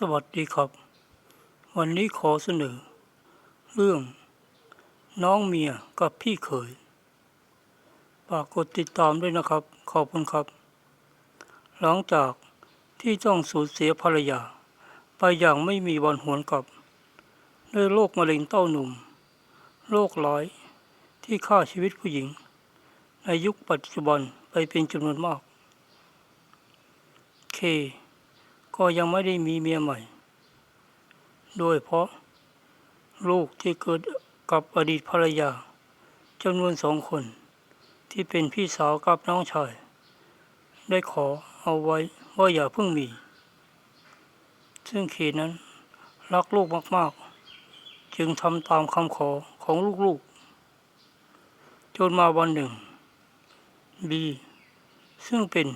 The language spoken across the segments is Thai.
สวัสดีครับ วันนี้ขอเสนอ เรื่อง น้องเมียกับพี่เขยฝากกดติดตามด้วยนะครับ ขอบคุณครับ หลังจากที่ต้องสูญเสียภรรยา ไปอย่างไม่มีวันหวนกลับด้วยโรคมะเร็งเต้านมโรคร้ายที่ฆ่าชีวิตผู้หญิง ในยุคปัจจุบันไปเป็นจำนวนมาก เค ก็ยังไม่ได้มีเมียใหม่ โดยเพราะลูกที่เกิดกับอดีตภรรยาจำนวนสองคน ที่เป็นพี่สาวกับน้องชาย ได้ขอเอาไว้ว่าอย่าเพิ่งมี ซึ่งเขตนั้นรักลูกมากๆ จึงทำตามคำขอของลูกๆ จนมาวันหนึ่ง บี ซึ่งเป็น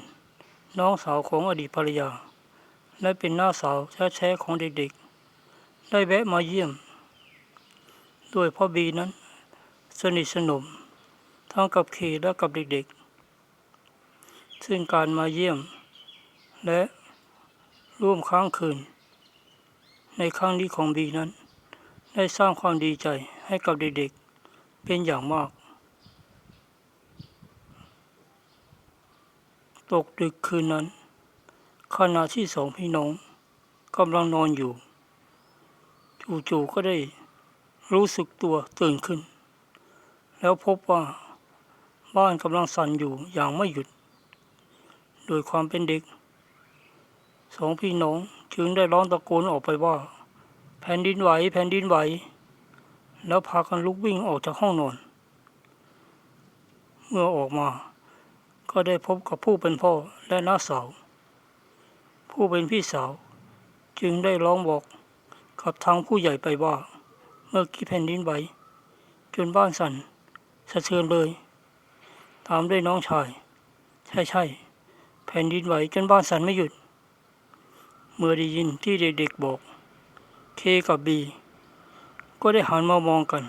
น้องสาวของอดีตภรรยา และเป็นน้าสาวแท้ๆของเด็กๆ ได้แวะมาเยี่ยมโดยพ่อบีนั้น สนิทสนม ทั้งกับเคและกับเด็กๆ ซึ่งการมาเยี่ยม และร่วมค้างคืน ในครั้งนี้ของบีนั้น ได้สร้างความดีใจให้กับเด็กๆ เป็นอย่างมากตกดึกคืนนั้น ขณะที่สองพี่น้องกำลังนอนอยู่ จู่ๆก็ได้รู้สึกตัวตื่นขึ้น แล้วพบว่าบ้านกำลังสั่นอยู่อย่างไม่หยุด โดยความเป็นเด็ก สองพี่น้องจึงได้ร้องตะโกนออกไปว่า แผ่นดินไหวแผ่นดินไหว แล้วพากันลุกวิ่งออกจากห้องนอน เมื่อออกมาก็ได้พบกับผู้เป็นพ่อและน้าสาว ผู้เป็นพี่สาว จึงได้ร้องบอกกับทางผู้ใหญ่ไปว่า เมื่อกี้แผ่นดินไหวจนบ้านสั่นสะเทือนเลย ตามด้วยน้องชาย ใช่ใช่แผ่นดินไหวจนบ้านสั่นไม่หยุด เมื่อได้ยินที่เด็กๆบอก เคกับบี ก็ได้หันมามองกัน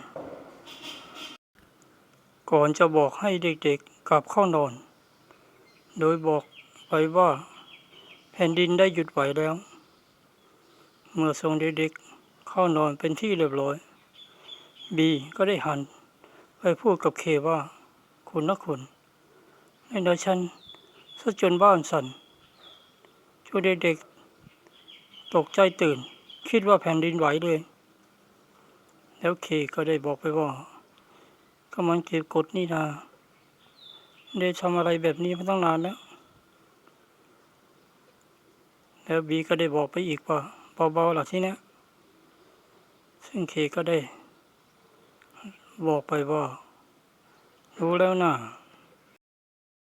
ก่อนจะบอกให้เด็กๆกลับเข้านอน โดยบอกไปว่า ผ่นดินได้หยุดไหวแล้ว เมื่อส่งเด็กๆเข้านอนเป็นที่เรียบร้อย บีก็ได้หัน ไปพูดกับเคว่า คุณนะคุณในเดฉันซะจนบ้านสั่นจนเด็กๆ ตกใจตื่น คิดว่าแผ่นดินไหวเลย แล้วเคก็ได้บอกไปว่าก็มันเก็บกดนี่นาได้ทำอะไรแบบนี้มาตั้งนานแล้ว แล้วบีก็ได้บอกไปอีกว่าเบาๆหล่ะที่เนี้ยซึ่งเคก็ได้ บอกไปว่ารู้แล้วนะ